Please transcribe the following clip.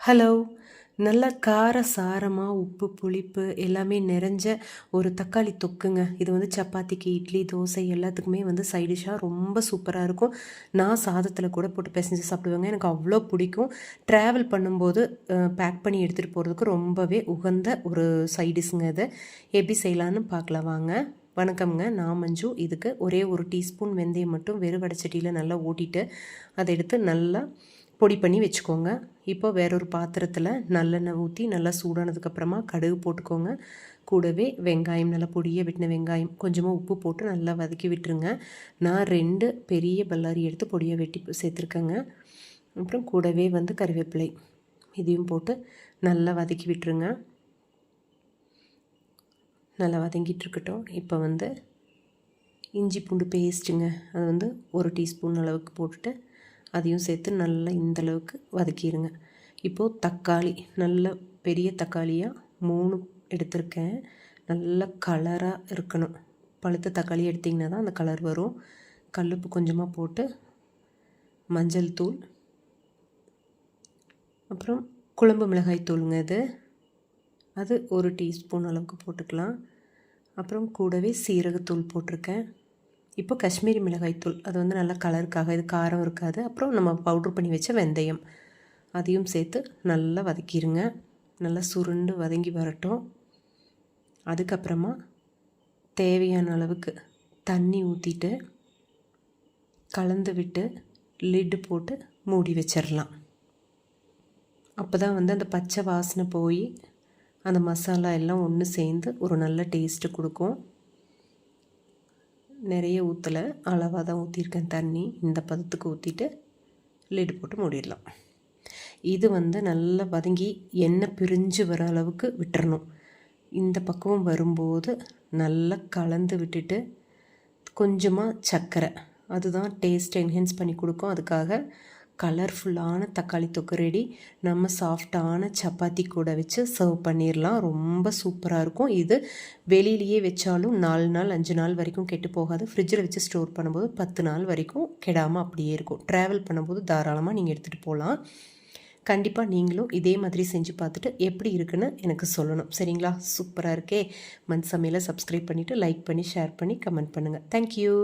Hello நல்லா கார சாரமாக உப்பு புளிப்பு எல்லாமே நிறைஞ்ச ஒரு தக்காளி தொக்குங்க. இது வந்து சப்பாத்திக்கு இட்லி தோசை எல்லாத்துக்குமே வந்து சைடிஷாக ரொம்ப சூப்பராக இருக்கும். நான் சாதத்தில் கூட போட்டு பிசைஞ்சு சாப்பிடுவேங்க. எனக்கு அவ்வளோ பிடிக்கும். ட்ராவல் பண்ணும்போது பேக் பண்ணி எடுத்துகிட்டு போகிறதுக்கு ரொம்பவே உகந்த ஒரு சைடிஷுங்க இது. எப்படி செய்யலான்னு பார்க்கலாம் வாங்க. வணக்கம்ங்க. நான் மஞ்சு. இதுக்கு ஒரே ஒரு டீஸ்பூன் வெந்தயம் மட்டும் வெறும் வடச்சட்டியில் நல்லா ஓட்டிட்டு அதை எடுத்து நல்லா பொடி பண்ணி வச்சுக்கோங்க. இப்போ வேறொரு பாத்திரத்தில் நல்லெண்ணெய் ஊற்றி நல்லா சூடானதுக்கப்புறமா கடுகு போட்டுக்கோங்க. கூடவே வெங்காயம் நல்லா பொடியை வெட்டின வெங்காயம் கொஞ்சமாக உப்பு போட்டு நல்லா வதக்கி விட்டுருங்க. நான் ரெண்டு பெரிய பல்லாரி எடுத்து பொடியை வெட்டி சேர்த்துருக்கேங்க. அப்புறம் கூடவே வந்து கறிவேப்பிலை இதையும் போட்டு நல்லா வதக்கி விட்டுருங்க. நல்லா வதங்கிட்டுருக்கட்டும் இப்போ வந்து இஞ்சி பூண்டு பேஸ்ட்டுங்க. அது வந்து ஒரு டீஸ்பூன் அளவுக்கு போட்டுட்டு அதையும் சேர்த்து நல்லா இந்தளவுக்கு வதக்கிடுங்க. இப்போது தக்காளி நல்ல பெரிய தக்காளியாக மூணு எடுத்திருக்கேன். நல்ல கலராக இருக்கணும். பழுத்த தக்காளி எடுத்திங்கன்னா தான் அந்த கலர் வரும். கல்லுப்பு கொஞ்சமாக போட்டு மஞ்சள் தூள் அப்புறம் குழம்பு மிளகாய் தூளுங்க இது. அது ஒரு டீஸ்பூன் அளவுக்கு போட்டுக்கலாம். அப்புறம் கூடவே சீரகத்தூள் போட்டிருக்கேன். இப்போ காஷ்மீரி மிளகாய்த்தூள் அது வந்து நல்லா கலருக்காக இது காரம் இருக்காது. அப்புறம் நம்ம பவுட்ரு பண்ணி வச்ச வெந்தயம். அதையும் சேர்த்து நல்லா வதக்கிடுங்க நல்லா சுருண்டு வதங்கி வரட்டும். அதுக்கப்புறமா தேவையான அளவுக்கு தண்ணி ஊற்றிட்டு கலந்து விட்டு லிட்டு போட்டு மூடி வச்சிடலாம் அப்போ தான் வந்து அந்த பச்சை வாசனை போய் அந்த மசாலா எல்லாம் ஒன்று சேர்ந்து ஒரு நல்ல டேஸ்ட்டு கொடுக்கும். நிறைய ஊற்றலை அளவாக தான் ஊற்றிருக்கேன் தண்ணி. இந்த பதத்துக்கு ஊற்றிட்டு லிட் போட்டு மூடிடலாம். இது வந்து நல்லா வதங்கி எண்ணெய் பிரிஞ்சு வர அளவுக்கு விட்டுறணும். இந்த பக்குவம் வரும்போது நல்லா கலந்து விட்டுட்டு கொஞ்சமாக சர்க்கரை. அதுதான் டேஸ்ட் என்ஹென்ஸ் பண்ணி கொடுக்கும். அதுக்காக கலர்ஃபுல்லான தக்காளி தொக்கு ரெடி நம்ம சாஃப்டான சப்பாத்தி கூட வச்சு சர்வ் பண்ணிடலாம் ரொம்ப சூப்பராக இருக்கும். இது வெளியிலேயே வச்சாலும் நாலு நாள் அஞ்சு நாள் வரைக்கும் கெட்டு போகாது. ஃப்ரிட்ஜில் வச்சு ஸ்டோர் பண்ணும்போது பத்து நாள் வரைக்கும் கெடாமல் அப்படியே இருக்கும். ட்ராவல் பண்ணும்போது தாராளமாக நீங்கள் எடுத்துகிட்டு போகலாம் கண்டிப்பாக நீங்களும் இதே மாதிரி செஞ்சு பார்த்துட்டு எப்படி இருக்குன்னு எனக்கு சொல்லணும். சரிங்களா? சூப்பராக இருக்கே. மண் சமையலை சப்ஸ்கிரைப் பண்ணிவிட்டு லைக் பண்ணி ஷேர் பண்ணி கமெண்ட் பண்ணுங்கள் தேங்க்யூ